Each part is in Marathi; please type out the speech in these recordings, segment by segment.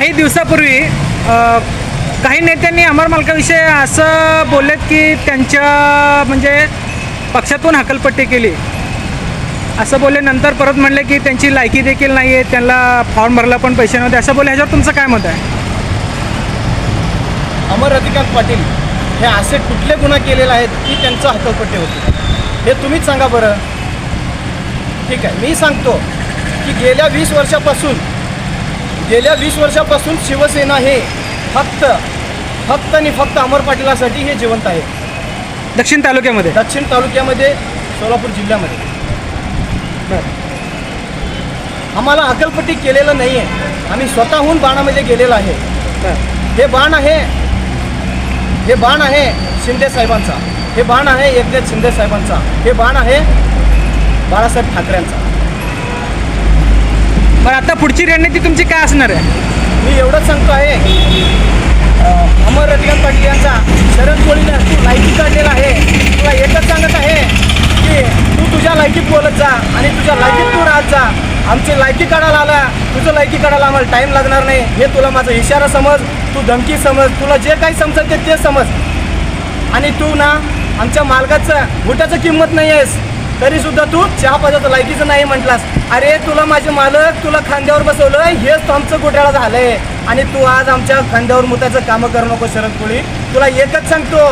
काही दिवसापूर्वी काही नेत्यांनी अमर मालकाविषयी असं बोललेत की त्यांच्या म्हणजे पक्षातून हकलपट्टी केली. असं बोलले नंतर परत म्हणले की त्यांची लायकी देखील नाही आहे त्यांना फॉर्म भरला पण पैसे नव्हते. असं बोलले ह्याच्यावर तुमचं काय मत आहे? अमर रतिकांत पाटील हे असे कुठले गुन्हा केलेले आहेत की त्यांचं हकलपट्टी होते? हे तुम्हीच सांगा बरं. ठीक आहे मी सांगतो की गेल्या वीस वर्षापासून गेल्या वीस वर्षापासून शिवसेना हे फक्त फक्त आणि फक्त अमर पाटीलासाठी हे जिवंत आहे. दक्षिण तालुक्यामध्ये? दक्षिण तालुक्यामध्ये सोलापूर जिल्ह्यामध्ये. आम्हाला अकलपट्टी केलेलं नाही आहे आम्ही स्वतःहून बाणामध्ये गेलेलो आहे. हे बाण आहे. हे बाण आहे शिंदे साहेबांचा. हे बाण आहे एकनाथ शिंदे साहेबांचा. हे बाण आहे बाळासाहेब ठाकरेंचा. बरं आता पुढची रणनीती तुमची काय असणार आहे? मी एवढंच सांगतो आहे. अं, अमर रजनीकांत पाटील यांचा शरद कोळीनं तू लायकी काढलेला आहे. तुला एकच सांगत आहे की तू तुझ्या लायकीत बोलत जा आणि तुझ्या लायकीत तू राहत जा. आमची लायकी काढायला आला तुझं लायकी काढायला आम्हाला टाईम लागणार नाही. हे तुला माझा इशारा समज तू धमकी समज तुला जे काही समजत ते ते समज. आणि तू ना आमच्या मालकाचं बुटाचं किंमत नाही आहेस. तरी सुद्धा तू चहा पदार्थ लायकीचं नाही म्हटलास. अरे तुला माझे मालक तुला खांद्यावर बसवलं हेच आमचं घोटाळा झालंय. आणि तू आज आमच्या खांद्यावर मुताचं कामं करू नको शरद कोळी. तुला एकच सांगतो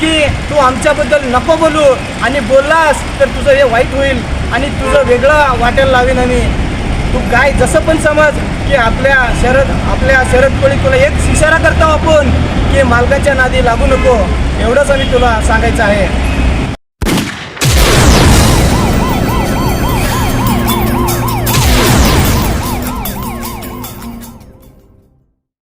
की तू आमच्याबद्दल नको बोलू. आणि बोललास तर तुझं हे वाईट होईल. आणि तुझं वेगळं वाटायला लावेन आम्ही. तू काय जसं पण समज की आपल्या शरद आपल्या शरद कोळी तुला एक इशारा करतो आपण की मालकाच्या नादी लागू नको. एवढंच आम्ही तुला सांगायचं आहे.